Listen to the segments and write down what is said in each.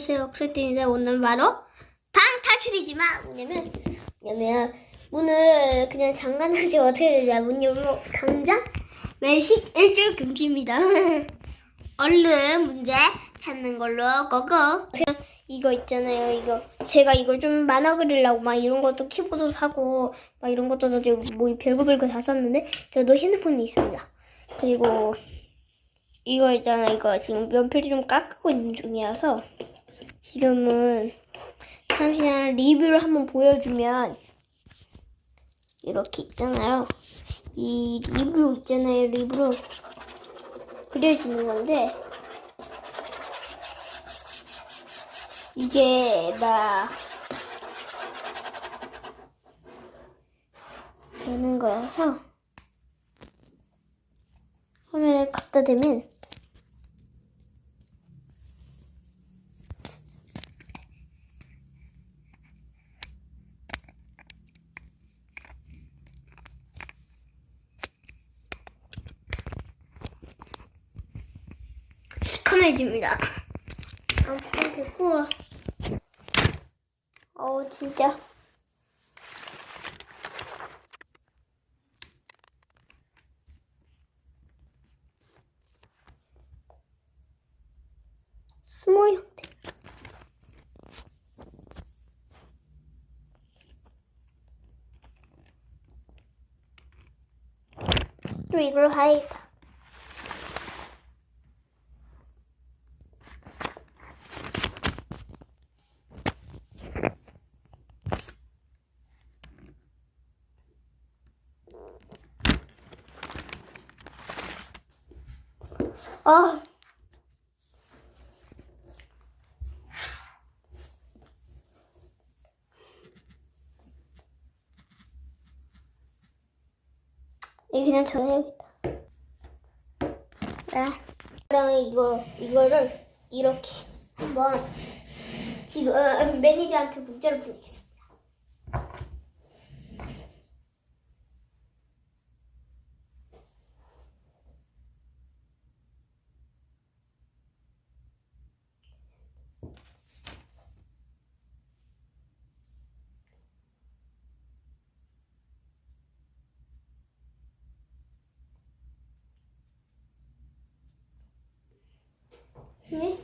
안녕하세요. 크리스입니다 오늘 바로 방 탈출이지만 뭐냐면 뭐냐면 문을 그냥 잠가놔지 어떻게 되냐 문 열고 당장 외식 일주일 금지입니다. 얼른 문제 찾는 걸로. 고고. 그냥 이거 있잖아요. 이거. 제가 이걸 좀 만화 그리려고 막 이런 것도 키보드 사고 막 이런 것도 저뭐 별거 별거 다 샀는데 저도 핸드폰이 있습니다. 그리고 이거 있잖아. 이거 지금 연필이 좀 깎고 있는 중이라서 지금은 잠시만 리뷰를 한번 보여주면 이렇게 있잖아요. 이 리뷰 있잖아요 리뷰로. 그려지는 건데 이게 막 되는 거여서 화면을 갖다 대면 시커매집니다. 아무튼 됐고. 어우 진짜. 스몰 형태. 또 이걸 하이다 아 이 그냥 전해야겠다. 네. 그럼 이거 이거를 이렇게 한번 지금 어, 매니저한테 문자를 보내겠습니다. 네?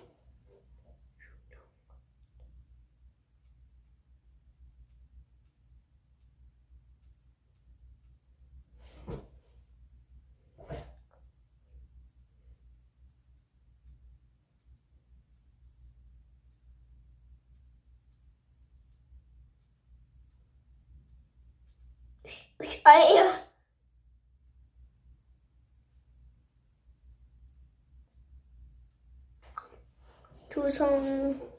아예 요. 두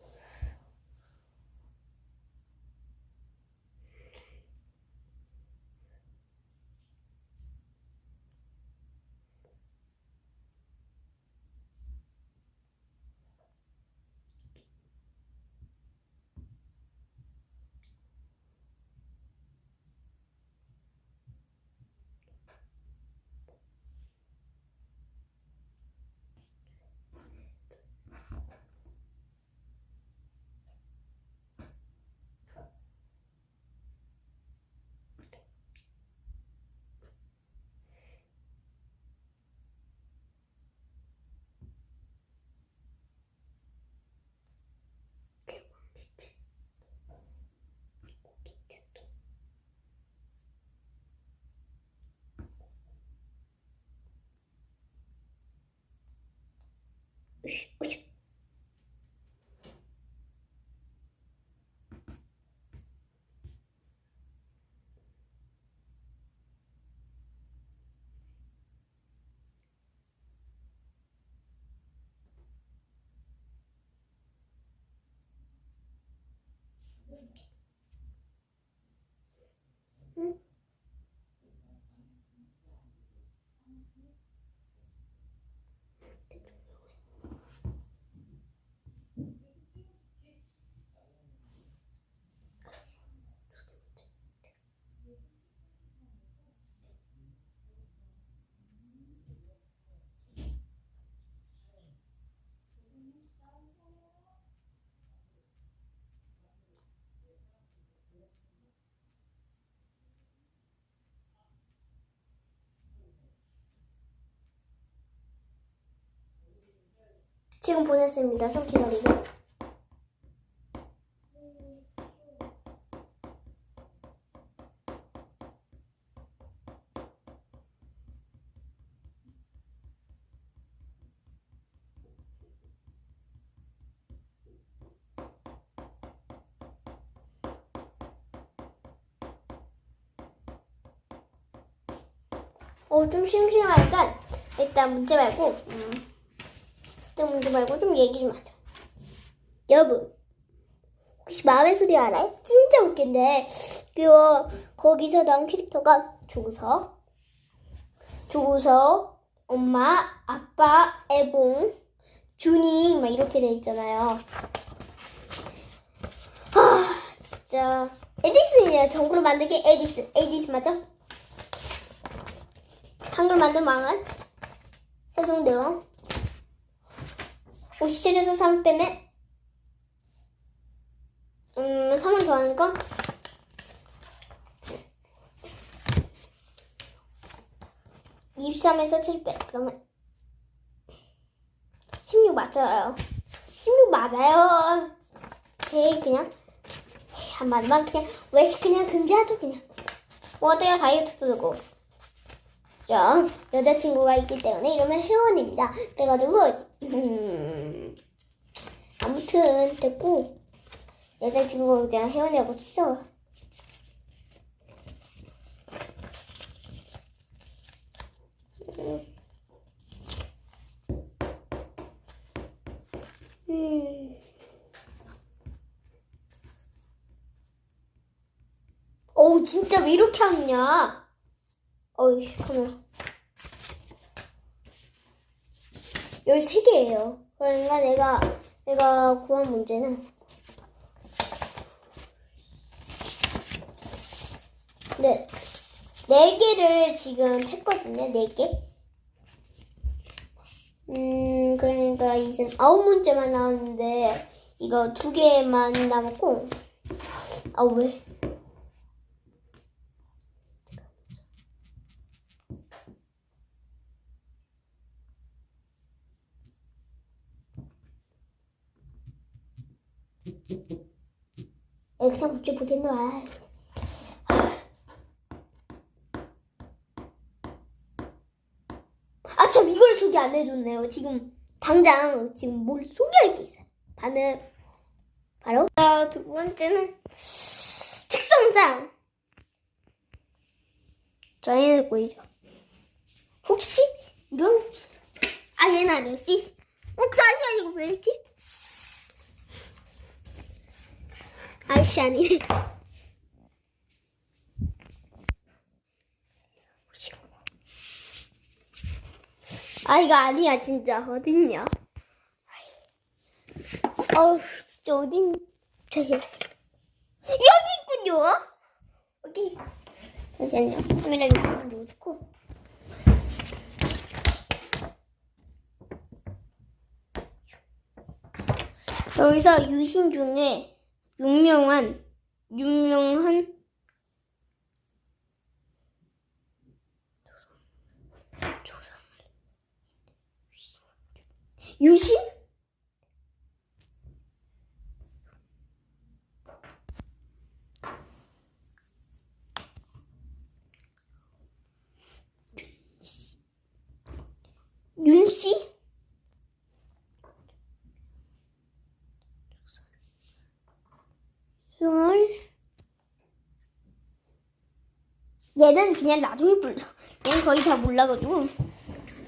Mm-hmm. 지금 보냈습니다. 좀 기다리고. 어, 좀 심심하니까 일단 문제 말고, 음, 문제 말고 좀 얘기 좀 하자. 여러분, 혹시 마음의 소리 알아요? 진짜 웃긴데, 그거, 거기서 나온 캐릭터가 조서, 조서, 엄마, 아빠, 애봉, 준이, 막 이렇게 돼 있잖아요. 하, 진짜. 에디슨이에요. 정글을 만들기 에디슨. 에디슨 맞죠? 한글 만든 망은 세종대왕 57에서 3 빼면? 음 3을 더하니까 (23에서 7 빼) 그러면? 16 맞아요. 16 맞아요. 오케이 그냥. 한 마디만 그냥 외식 그냥 금지하죠 그냥. 뭐 어때요? 다이어트도 되고 자, 여자친구가 있기 때문에 이러면 회원입니다. 그래가지고, 음, 아무튼, 됐고, 여자친구가 그냥 회원이라고 치죠. 음. 어우, 진짜 왜 이렇게 하냐? 어이, 카메라. 여기 세 개예요. 그러니까 내가 내가 구한 문제는 네, 네 개를 지금 했거든요. 네 개. 음, 그러니까 이제 아홉 문제만 나왔는데 이거 두 개만 남았고 아 왜? 에 그냥 문제 보지 마. 아, 참 이걸 소개 안 해줬네요. 지금 당장 지금 뭘 소개할 게 있어요. 반응 바로 아, 두 번째는 특성상 저희는 보이죠. 혹시 이건 아 얘는 아니었지? 혹시 왜이렇게? 아이씨 아니네. 아 이거 아니야 진짜 어딨냐? 어우 진짜 어딘 저기 여기 있군요. 여기 잠시만요 카메라 좀 놓고 여기서 유신 중에 유명한 유명한 조상 유신? 윤씨? 열 얘는 그냥 나중에 불러. 얘는 거의 다 몰라가지고.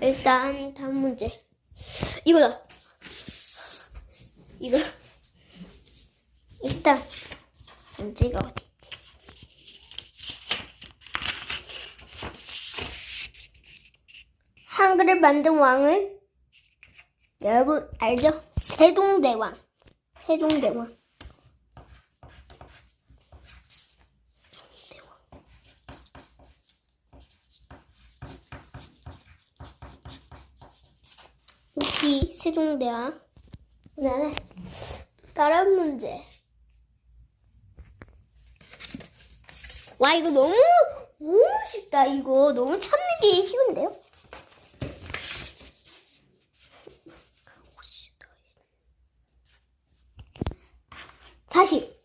일단 다음 문제. 이거다. 이거. 일단 문제가 어디 있지? 한글을 만든 왕은 여러분 알죠? 세종대왕. 세종대왕 홍대야. 그다음에 다른 문제. 와 이거 너무 너무 쉽다 이거 너무 찾는 게 쉬운데요? 사실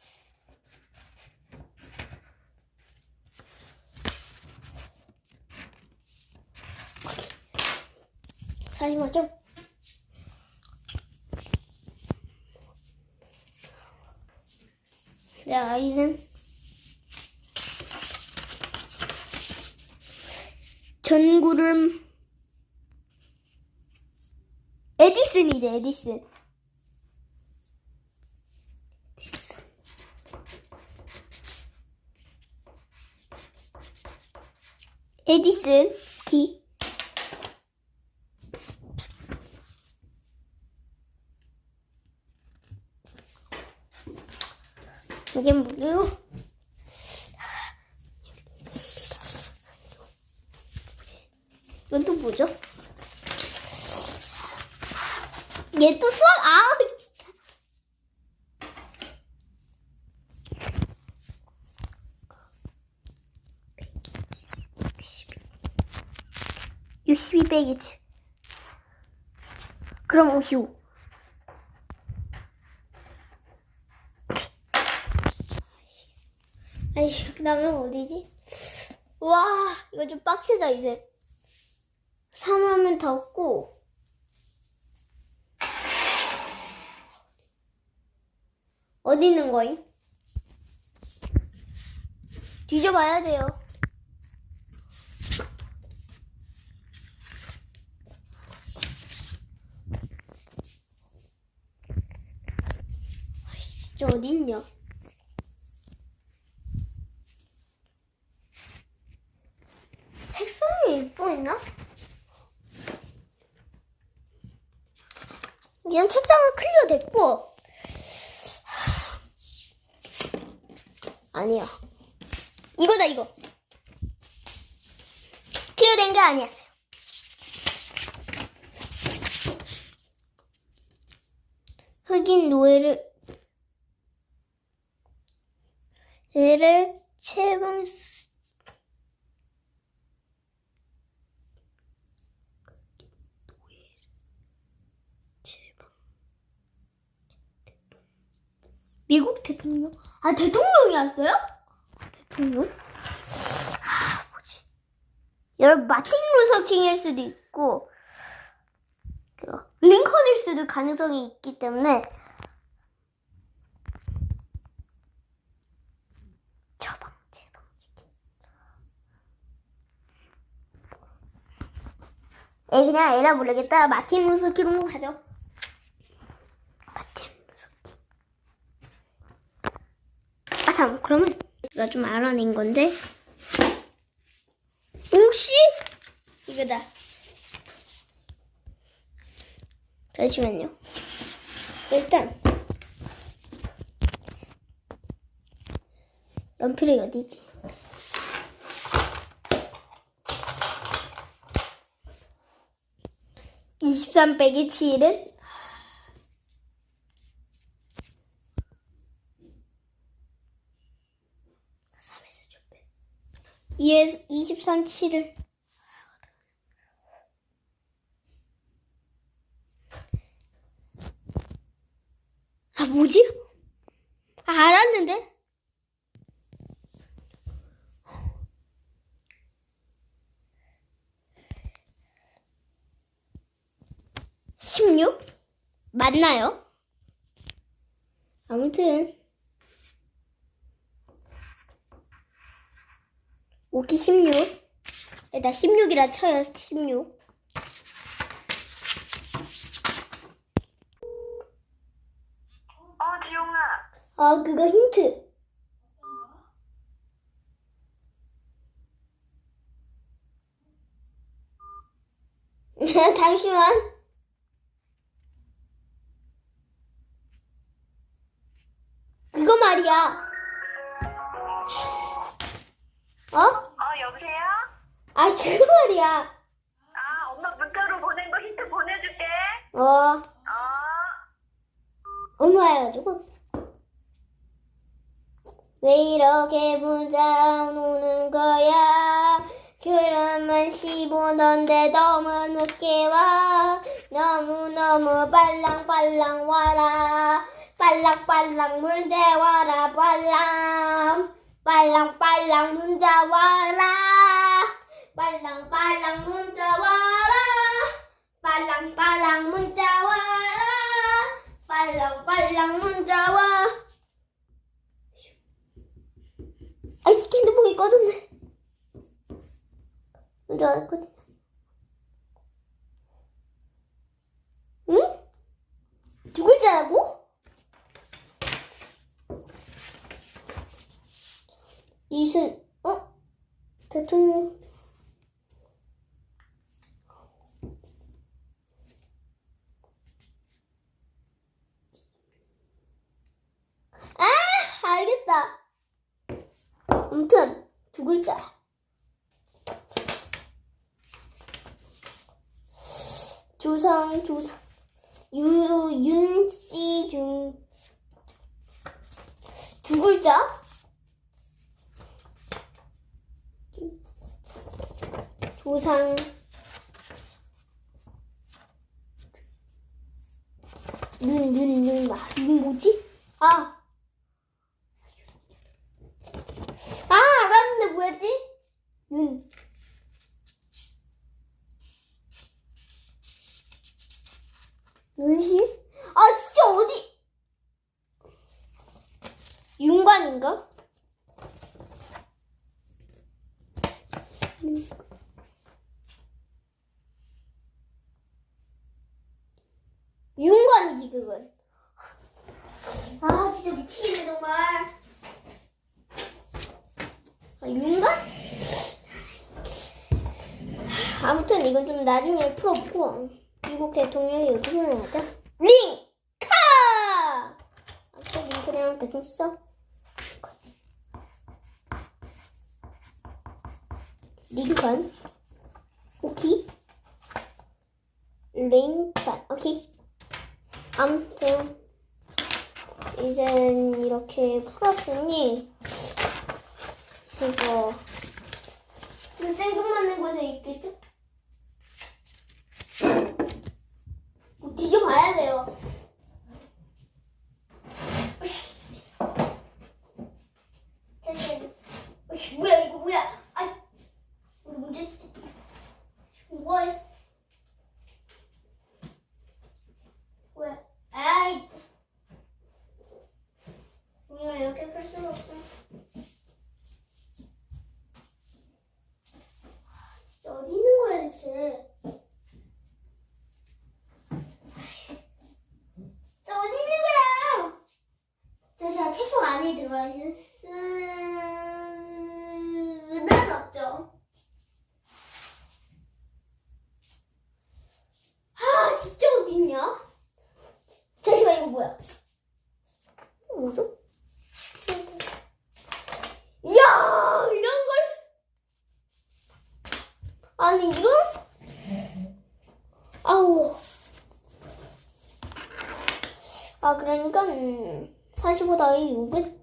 사실 맞죠? 자, 아이는 전구름 에디슨이죠, 에디슨. 에디슨 키. 이게 뭐예요? 이건 또 뭐죠? 얘 또 수학 아우 62 빼기지 그럼 55 다음에 어디지? 와, 이거 좀 빡세다, 이제. 3 하면 더 없고. 어디 있는 거임? 뒤져봐야 돼요. 아이씨, 진짜 어디 있냐? 색상 이 예뻐있나? 그냥 책장은 클리어 됐고. 아니야. 이거다 이거. 클리어 된 게 아니었어요. 흑인 노예를 얘를 채 방 미국 대통령? 아 대통령이었어요? 대통령? 아 뭐지? 여러분 마틴 루서 킹일 수도 있고 그 링컨일 수도 가능성이 있기 때문에. 에 그냥 에라 모르겠다 마틴 루서 킹으로 가죠. 4, 3. 그러면 나 좀 알아낸 건데. 60? 이거다. 잠시만요. 일단 연필이 어디지? 23 빼기 7은 2에서 23, 7을. 아, 뭐지? 아, 알았는데? 십육? 맞나요? 아무튼. 오기 16. 일단 16이라 쳐요, 16. 어, 지용아. 아, 그거 힌트. 말이야. 아, 엄마 문자로 보낸 거 힌트 보내줄게. 어, 어. 엄마여가지고. 왜 이렇게 문자 오는 거야? 그러면 15던데 너무 늦게 와. 너무너무 빨랑빨랑 와라. 빨랑 빨랑빨랑 문제 와라 빨랑 빨랑빨랑 문제 와라 빨랑 빨랑 문제 와라 빨랑 빨랑 문제 와라 빨랑 빨랑 문제 와 아이 핸드폰이 꺼졌네 응? 두 글자라고? 이순, 어? 대통령. 아, 알겠다. 아무튼, 두 글자. 조상, 조상. 유, 윤씨 중. 두 글자? 조상. 눈, 눈, 눈, 아, 눈 뭐지? 아. 아, 알았는데 뭐였지? 눈. 눈시? 아, 진짜 어디? 윤관인가? 윤- 윤관이지 그건. 아 진짜 미치겠네 정말. 아, 윤관? 아무튼 이건 좀 나중에 풀어보고 미국 대통령이 어떻게 나가죠? 링카! 아무튼 링크랑 대충 써. 링컨 오케이 링컨 오케이 아무튼 이젠 이렇게 풀었으니 이거 이거 생각나는 곳에 있겠죠? 뭐 뒤져봐야 돼요 잠시만요. 어이씨, 뭐야 이거 뭐야 아 우리 문제 뭐야 왜? 아이 우리가 이렇게 클 수는 없어 진짜 어디 있는 거야 대체 진짜 어디 있는 거야 저 제가 책속 안에 들어가 있을 수는 없죠 아 진짜 어딨냐? 잠시만 이거 뭐야? 이거 뭐죠? 이야 이런 걸 아니 이런 아우 아 그러니까 음, 45 더하기 6은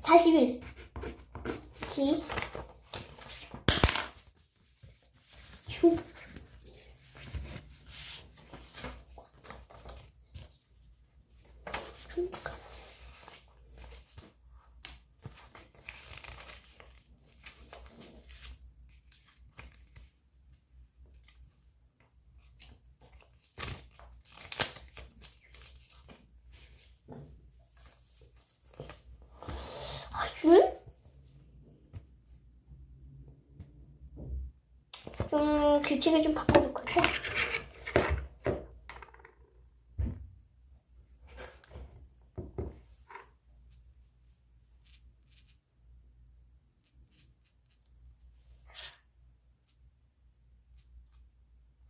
41 기 주. 아, 준? 좀 규칙을 좀것같아.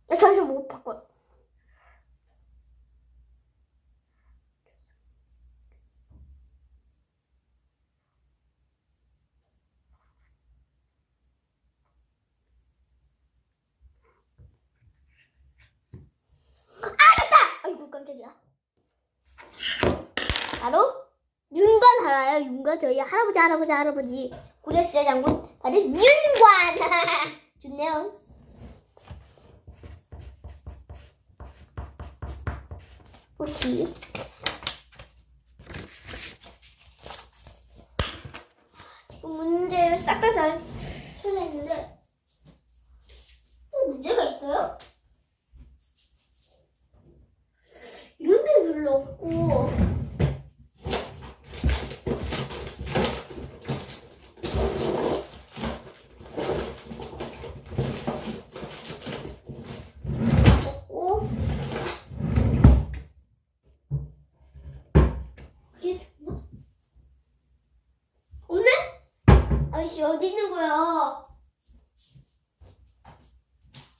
야, 잠시만 못 바꿔. 알았다! 아이고 깜짝이야. 바로 알아요? 윤관 저희 할아버지 할아버지 할아버지 고려시대 장군 바로 윤관. 좋네요. 혹시 지금 문제를 싹 다 잘 처리했는데 또 문제가 있어요? 이런 데 별로 없고 없고 이게 좋나? 없네? 아이씨 어디 있는 거야?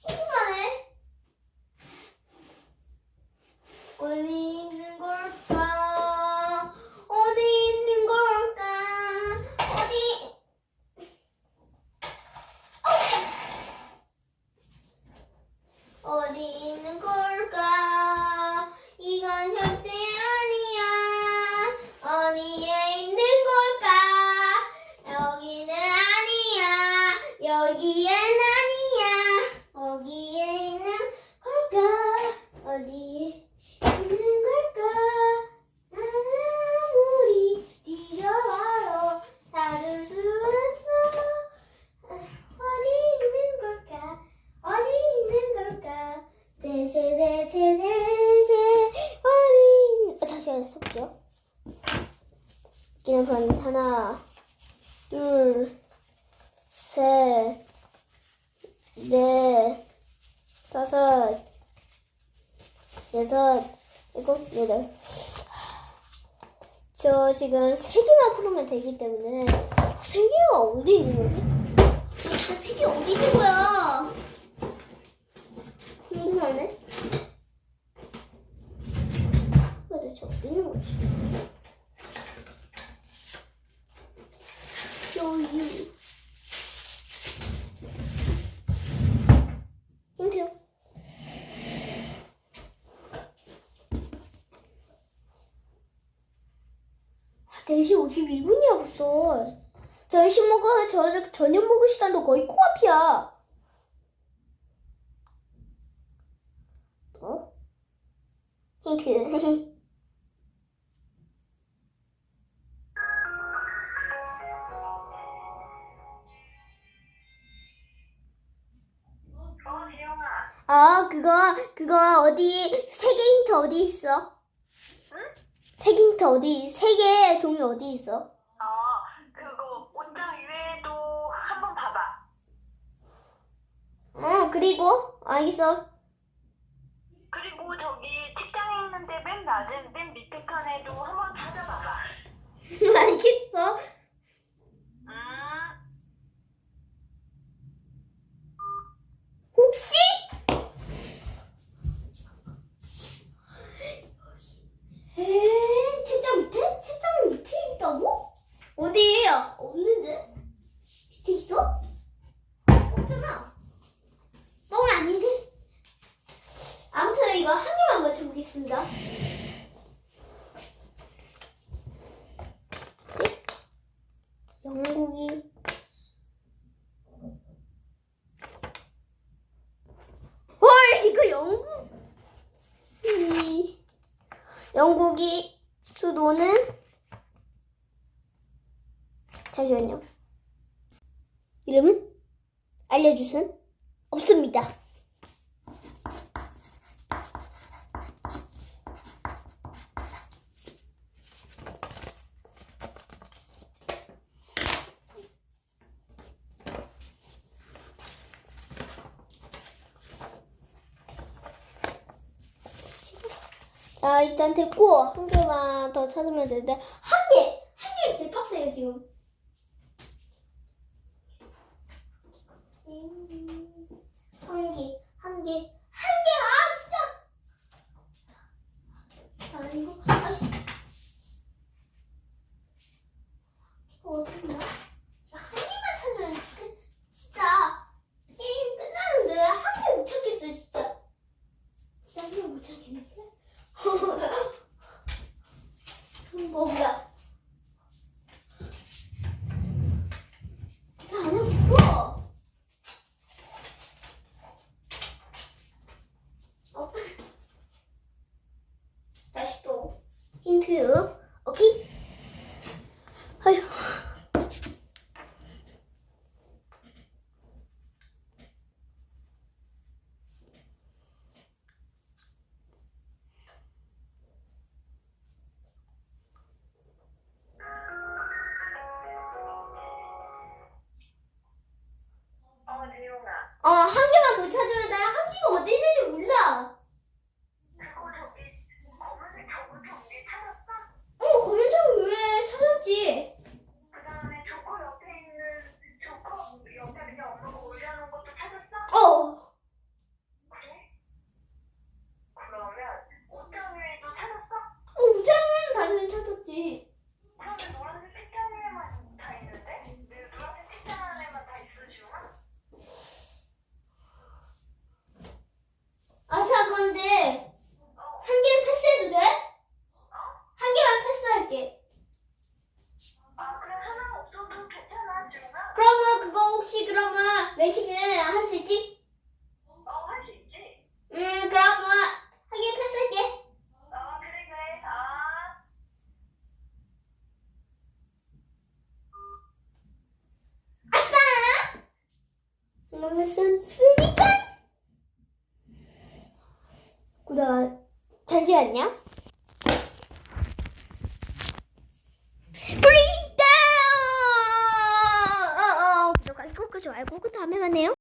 궁금하네. 어디 있는 걸까? 어디 있는 걸까? 어디? 어! 어디 있는 걸까? 이건 절대 아니야. 어디에 있는 걸까? 여기는 아니야. 여기엔 아니야. 어디에 있는 걸까? 어디에 있는 걸까? 나는 아무리 뒤져봐도 찾을 수 없어. 어디 있는 걸까? 어디 있는 걸까? 대체 대체 대체 어디 있... 어, 다시 한번 써볼게요. 여기는 그럼 하나, 둘, 셋, 넷, 다섯, 여섯, 일곱, 여덟. 저 지금 세 개만 풀으면 되기 때문에 세 개가 어디 있는 거지? 아, 진짜 세개 어디 있는 거야? 52분이야 벌써. 저 열심히 먹어야 저 저녁 먹을 시간도 거의 코앞이야. 어? 힌트. 아, 그거, 그거 어디, 세계 힌트 어디 있어? 응? 힌트 어디, 세계 종이 어디 있어? 어, 그거 옷장 위에도 한번 봐봐. 어, 그리고, 알겠어. 그리고 저기 책장에 있는데 맨 낮은 맨 밑에 칸에도 한번 찾아봐봐. 알겠어. 음, 혹시? 에 책장 밑에? 책장 밑에 있다고? 어디에요? 없는데? 밑에 있어? 없잖아. 뻥 아니지? 아무튼 이거 한 개만 맞춰보겠습니다. 영국이 헐 이거 영국이 영국이 수도는 잠시만요 이름은 알려주순 없습니다 자 일단 됐고 한 개만 더 찾으면 되는데 한 개! 한 개가 제일 빡세요 지금 한 개, 한 개, 한 개, 아 진짜! 아 이거, 아씨. 이거 어딨냐? 한 개만 찾으면 끝, 진짜 게임 끝나는데 한 개 못 찾겠어요 진짜. 진짜 한 개 못 찾겠는데? 뭐야? 힌